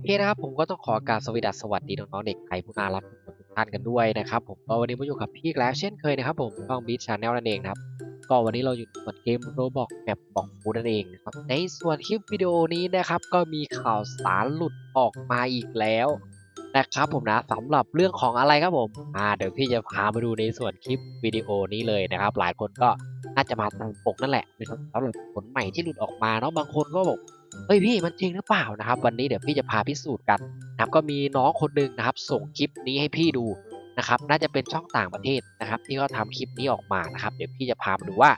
เคนะครับผมก็ต้องขอกรารสวัสดีสวัสดีน้องๆเด็กไทยผู้น่ารักทุกท่านกันด้วยนะครับผมก็วันนี้มาอยู่กับพี่แล้วเช่นเคยนะครับผมช่องบีชชาแนลนั่นเองครับก็วันนี้เราอยู่กับเกมโรบอกแบบบอกฟูนั่นเองครับในส่วนคลิปวิดีโอนี้นะครับก็มีข่าวสารหลุดออกมาอีกแล้วนะครับผมนะสำหรับเรื่องของอะไรครับผมอ่าเดี๋ยวพี่จะพามาดูในส่วนคลิปวิดีโอนี้เลยนะครับ หลายคนก็น่าจะมาตามปกนั่นแหละนะครับสำหรับผลใหม่ที่หลุดออกมาเนาะบางคนก็บอก เฮ้ยพี่มันจริงหรือเปล่านะครับ วันนี้เดี๋ยวพี่จะพาพิสูจน์กันนะครับก็มีน้องคนหนึ่งนะครับ ส่งคลิปนี้ให้พี่ดูนะครับ น่าจะเป็นช่องต่างประเทศนะครับ ที่เขาทำคลิปนี้ออกมานะครับ เดี๋ยวพี่จะพามาดูว่า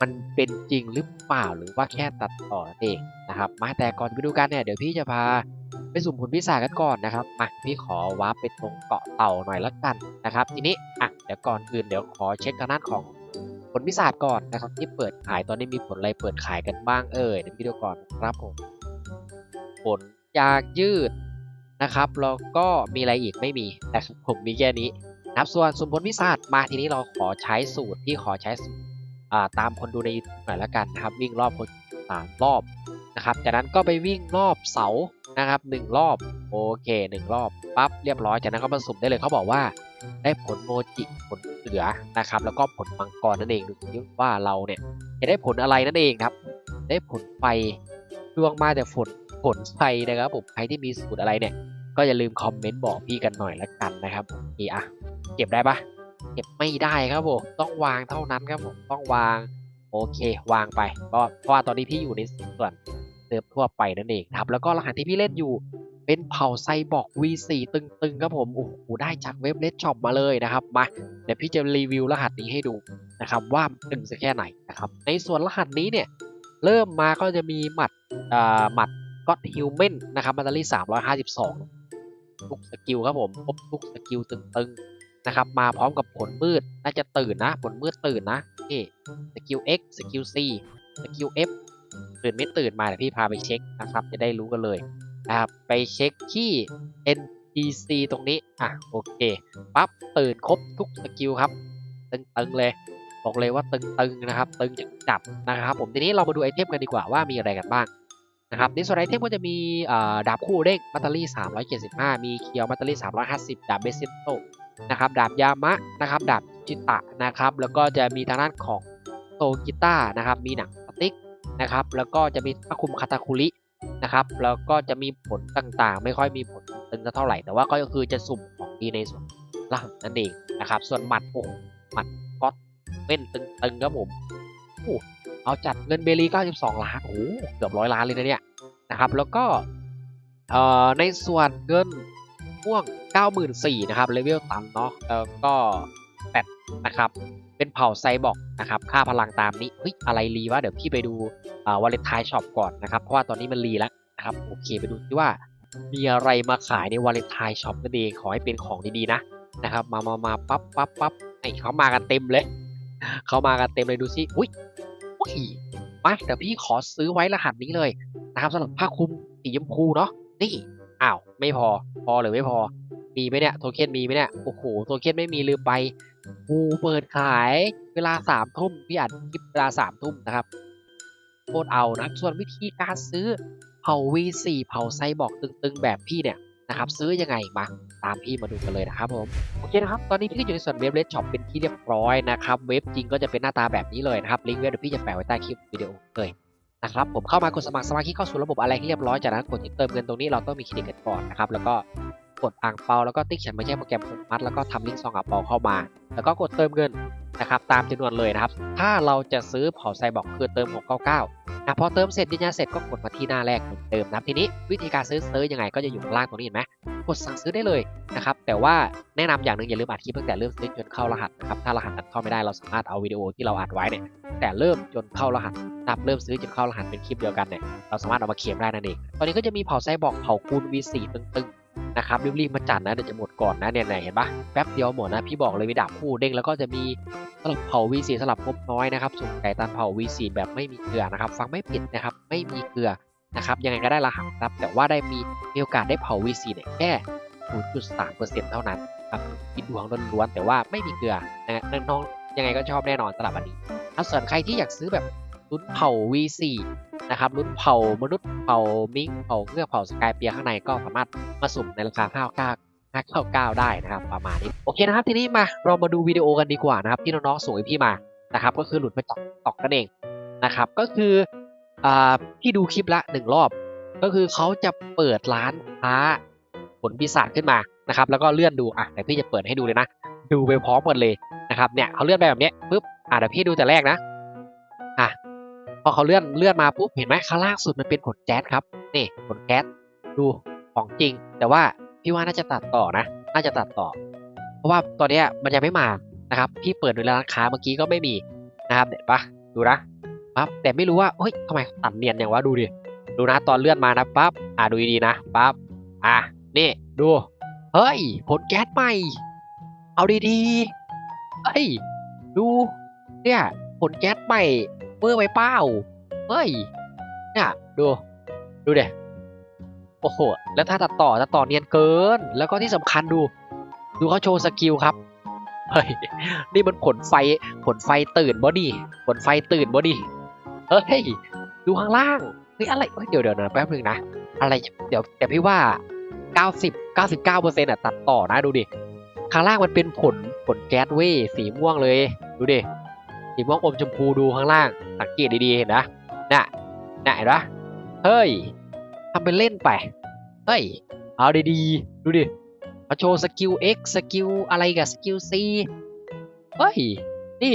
มันเป็นจริงหรือเปล่าหรือว่าแค่ตัดต่อนั่นเองนะครับ มาแต่ก่อนไปดูกันเนี่ยเดี๋ยวพี่จะพาไปสุ่มผลพิศากันก่อนนะครับมาพี่ขอวาร์ปไปตรงเกาะเต่าหน่อยละกันนะครับ ทีนี้อะเดี๋ยวก่อนอื่นเดี๋ยวขอเช็คทางด้านของ ผลพิศาจก่อนนะครับที่เปิดขายตอนนี้มีผลอะไรเปิดขายกันบ้างเอ่ยเดี๋ยวพี่ดูก่อนครับผมผลยางยืดนะครับแล้วก็มีอะไรอีกไม่มีนะครับผมมีแค่นี้นะครับส่วนสมผลพิศาจมาทีนี้เราขอใช้สูตรที่ขอใช้สูตรอ่าตามคนดูในหน่อยละกันนะครับ วิ่งรอบคนสามรอบนะครับจากนั้นก็ไปวิ่งรอบเสานะครับหนึ่งรอบโอเคหนึ่งรอบปั๊บเรียบร้อยจากนั้นก็มาสุ่มได้เลยเขาบอกว่า ได้ผลโมจิผลเสือนะครับ แล้วก็ผลมังกรนั่นเองดูสิว่าเราเนี่ยจะได้ผลอะไรนั่นเองครับ ได้ผลไฟดวงมาแต่ฝนผลไฟนะครับผมใครที่มีสูตรอะไรเนี่ย ก็อย่าลืมคอมเมนต์บอกพี่กันหน่อยละกันนะครับผมนี่อะเก็บได้ปะเก็บไม่ได้ครับผมต้องวางเท่านั้นครับผมต้องวางโอเควางไปเพราะว่าตอนนี้พี่อยู่ในส่วนเติมทั่วไปนั่นเองครับแล้วก็รหัสที่พี่เล่นอยู่ เป็นเผ่าไซบอร์ก V4 ตึงๆครับผมโอ้โหได้จากเว็บเลดช็อปมาเลยนะครับมาเดี๋ยวพี่จะรีวิวรหัสนี้ให้ดูนะครับว่าตึงสักแค่ไหนนะครับในส่วนรหัสนี้เนี่ยเริ่มมาก็จะมีหมัดอ่าหมัดก็ฮิวแมนนะครับมาตารี่352 ทุกสกิลครับผมครบทุกสกิลตึงๆนะครับมาพร้อมกับผลมืดน่าจะตื่นนะผลมืดตื่นนะนี่สกิล X สกิล C สกิล F ตื่นไม่ตื่นมาเดี๋ยวพี่พาไปเช็คนะครับจะได้รู้กันเลย นะครับไปเช็คที่ NPC ตรงนี้ อะโอเคปั๊บตื่นครบทุกสกิลครับ ตึงๆเลยบอกเลยว่าตึงๆนะครับ ตึงจัดๆนะครับ ผมทีนี้เรามาดูไอเทมกันดีกว่าว่ามีอะไรกันบ้างนะครับในส่วนไอเทมก็จะมีอ่าดาบคู่เด้งมัตเตอรี่ 375 มีเคียวมัตเตอรี่ 350 ดาบเบสิโตนะครับดาบยามะนะครับดาบจิตะนะครับ แล้วก็จะมีทางด้านของโตกิต้านะครับ มีหนังสติ๊กนะครับ แล้วก็จะมีพระคุมคาตาคุริ นะครับแล้วก็จะมีผลต่างๆ ไม่ค่อยมีผลตึงเท่าไหร่ แต่ว่าก็คือจะสุ่มของดีในส่วนล่างนั่นเองนะครับ ส่วนหมัดโอ้หมัดก็เม่นตึงๆครับผมโอ้เอาจัดเงินเบลี92 ล้านโอ้เกือบร้อยล้านเลยนะเนี่ยนะครับ แล้วก็เอ่อในส่วนเงินม่วง 94,000นะครับเลเวลต่ำเนาะแล้วก็ แปดนะครับ เป็นเผ่าไซบอร์กนะครับ ค่าพลังตามนี้เฮ้ยอะไรรีวะ เดี๋ยวพี่ไปดูวอ่าวาเลนไทน์ช็อปก่อนนะครับ เพราะว่าตอนนี้มันรีแล้วนะครับ โอเคไปดูที่ว่า มีอะไรมาขายในวาเลนไทน์ช็อปนั่นเองขอให้เป็นของดีๆนะนะครับ มามามาปั๊บปั๊บปั๊บไอเขามากันเต็มเลย เขามากันเต็มเลยดูสิอุ้ยอุ้ยมาเดี๋ยวพี่ขอซื้อไว้รหัสนี้เลยนะครับสำหรับผ้าคลุมสีชมพูเนาะนี่อ้าวไม่พอพอหรือไม่พอ มีไหมเนี่ยโทเค็นมีไหมเนี่ยโอ้โหโทเค็นไม่มีลืมไปกูเปิดขายเวลาสามทุ่มพี่อัดคลิปเวลาสามทุ่มนะครับโคตรเอานะส่วนวิธีการซื้อเผา V4 เผาไซบอกตึงๆแบบพี่เนี่ยนะครับซื้อยังไงมาตามพี่มาดูกันเลยนะครับผมโอเคนะครับตอนนี้พี่ก็อยู่ในส่วนเว็บเลดช็อปเป็นที่เรียบร้อยนะครับเว็บจริงก็จะเป็นหน้าตาแบบนี้เลยนะครับลิงก์เว็บเดี๋ยวพี่จะแปะไว้ใต้คลิปวิดีโอเลยนะครับผมเข้ามากดสมัครสมาชิกเข้าสู่ระบบอะไรให้เรียบร้อยจากนั้นกดเติมเงินตรงนี้เราต้องมีเครดิตกันก่อนนะครับแล้วก็ กดอ่างเปาแล้วก็ติ๊กเขียนมาแจ้งโปรแกรมมัดแล้วก็ทำลิงก์ซองอ่างเปาเข้ามา แล้วก็กดเติมเงินนะครับตามจำนวนเลยนะครับ ถ้าเราจะซื้อเผาไซบอร์กคือเติม 699นะพอเติมเสร็จยืนยันเสร็จก็กดมาที่หน้าแรกเหมือนเดิมนะทีนี้วิธีการซื้อซื้อยังไงก็จะอยู่ข้างล่างตรงนี้เห็นไหมกดสั่งซื้อได้เลยนะครับแต่ว่าแนะนำอย่างหนึ่งอย่าลืมอัดคลิปตั้งแต่เริ่มซื้อจนเข้ารหัสนะครับถ้ารหัสนั้นเข้าไม่ได้เราสามารถเอาวิดีโอที่เราอัดไว้เนี่ยแต่เริ่มจนเข้ารหัสนับเริ่มซื้อจนเข้ารหัสเป็นคลิปเดียวกันเนี่ยเราสามารถเอามาเคลมได้นั่นเองตอนนี้ก็จะมีเผาไซบอกเผาคูณ V4 ตึงๆ นะครับรีบๆมาจัดนะเดี๋ยวจะหมดก่อนนะเนี่ยเห็นปะแป๊บเดียวหมดนะพี่บอกเลยมีดาบคู่เด้งแล้วก็จะมีสลับเผา V4 สลับงบน้อยนะครับสุ่มไก่ตันเผา V4 แบบไม่มีเกลือนะครับฟังไม่ผิดนะครับไม่มีเกลือนะครับยังไงก็ได้รหัสครับแต่ว่าได้มีมีโอกาสได้เผา V4 เนี่ยแค่ 0.3%เท่านั้นครับกินดวงล้วนๆแต่ว่าไม่มีเกลือนะน้องๆยังไงก็ชอบแน่นอนสำหรับอันนี้ถ้าส่วนใครที่อยากซื้อแบบ ลุ้นเผา V4 นะครับรุ่นเผ่ามนุษย์เผ่ามิงเผ่าเงือกเผ่าสกายเปียข้างในก็สามารถมาสุ่มในราคา5 9 599 ได้นะครับประมาณนี้โอเคนะครับทีนี้มาเรามาดูวิดีโอกันดีกว่านะครับที่น้องๆส่งให้พี่มานะครับก็คือหลุดมาจากตอกนั่นเองนะครับก็คืออ่าพี่ดูคลิปละหนึ่งรอบ ก็คือเขาจะเปิดร้านค้าผลปีศาจขึ้นมานะครับแล้วก็เลื่อนดูอะเดี๋ยวพี่จะเปิดให้ดูเลยนะ ดูไปพร้อมกันเลยนะครับเนี่ยเขาเลื่อนไปแบบเนี้ยปุ๊บอะเดี๋ยวพี่ดูแต่แรกนะอะ พอเขาเลื่อนเลื่อนมาปุ๊บเห็นไหมข้างล่างสุดมันเป็นผลแก๊สครับนี่ผลแก๊สดูของจริง แต่ว่าพี่ว่าน่าจะตัดต่อนะ น่าจะตัดต่อ เพราะว่าตอนนี้มันยังไม่มานะครับพี่เปิดดูร้านค้าเมื่อกี้ก็ไม่มีนะครับเห็นปะดูนะปั๊บแต่ไม่รู้ว่าเฮ้ยทำไมตัดเนียนอย่างวะดูดิดูนะตอนเลื่อนมานะปั๊บอ่าดูดีๆนะปั๊บอะนี่ดูเฮ้ยผลแก๊สใหม่ เอาดีๆเฮ้ยดูเนี่ยผลแก๊สใหม่ เมื่อไว้เป้าเฮ้ยเนี่ยดูดูเด็โอ้โห แล้วถ้าตัดต่อตัดต่อเนียนเกิน แล้วก็ที่สำคัญดู ดูเขาโชว์สกิลครับ เฮ้ย นี่มันผลไฟ ผลไฟตื่นบอดี้ผลไฟตื่นบอดี้เฮ้ย ดูข้างล่าง เฮ้ย อะไร เดี๋ยวเดี๋ยวแป๊บนึงนะ อะไร เดี๋ยวเดี๋ยวพี่ว่า 90 99เปอร์เซ็นต์อะตัดต่อนะดูดิ ข้างล่างมันเป็นผลผลแก๊สเว้สีม่วงเลย ดูดิ สีม่วงอมชมพูดูข้างล่าง สังเกตดีๆเห็นนะน่ะน่ะเห็นปะเฮ้ยทำเป็นเล่นไป เฮ้ย เอาดีๆ ดูดิ มาโชว์สกิล X สกิลอะไรกับสกิล C เฮ้ย นี่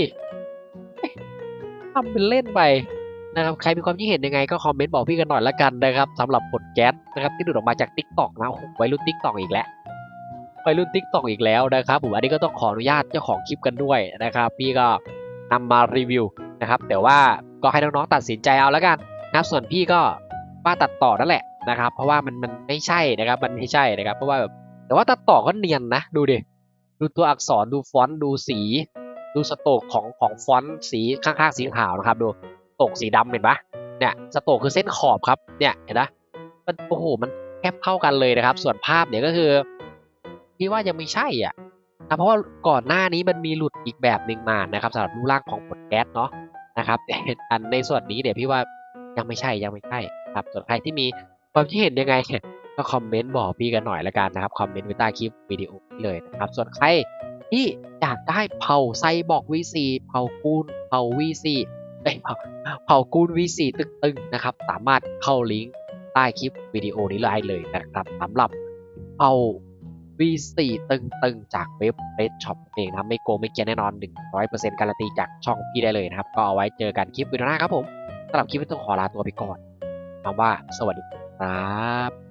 ทำเป็นเล่นไปนะครับ ใครมีความคิดเห็นยังไงก็คอมเมนต์บอกพี่กันหน่อยละกันนะครับสำหรับผลแก๊สนะครับที่ดูดออกมาจาก t ิ k t o k นะโอ้โหวัยรุ่น t ิ k t o k อีกแล้ววัยรุ่น t ิ k t o k อีกแล้วนะครับผม อันนี้ก็ต้องขออนุญาตเจ้าของคลิปกันด้วยนะครับ พี่ก็ นำมารีวิวนะครับแต่ว่าก็ให้น้องๆตัดสินใจเอาและกันนะส่วนพี่ก็ว่าตัดต่อนั่นแหละนะครับ เพราะว่ามันมันไม่ใช่นะครับ มันไม่ใช่นะครับ เพราะว่าแบบแต่ว่าตัดต่อก็เนียนนะดูดิดูตัวอักษรดูฟอนต์ดูสี ดูสโตกของของฟอนต์สีข้างๆสีขาวนะครับ ดูตกสีดำเห็นปะเนี่ยสโตกคือเส้นขอบครับเนี่ยเห็นปะมันโอ้โหมันแทบเท่ากันเลยนะครับ ส่วนภาพเนี่ยก็คือพี่ว่ายังไม่ใช่อะ นะเพราะว่าก่อนหน้านี้มันมีหลุดอีกแบบหนึ่งมานะครับสำหรับรูปร่างของผลแก๊สเนาะนะครับอันในส่วนนี้เดี๋ยวพี่ว่ายังไม่ใช่ยังไม่ใช่ครับส่วนใครที่มีความคิดเห็นยังไงก็คอมเมนต์บอกพี่กันหน่อยละกันนะครับคอมเมนต์ไว้ใต้คลิปวิดีโอนี้เลยนะครับส่วนใครที่อยากได้เผาไซบอร์ก V4 เผากูนเผา V4 เอ้ยเผาเผากูน V4 ตึงๆนะครับ สามารถเข้าลิงก์ใต้คลิปวิดีโอนี้ได้เลยนะครับสำหรับเผา V4 ตึงๆ จากเว็บ Red Shop เองนะไม่โกงไม่เกียนแน่นอน 100%การันตีจากช่องพี่ได้เลยนะครับ ก็เอาไว้เจอกันคลิปวิดีโอหน้าครับผมสำหรับคลิปนี้ต้องขอลาตัวไปก่อนคำว่าสวัสดีครับ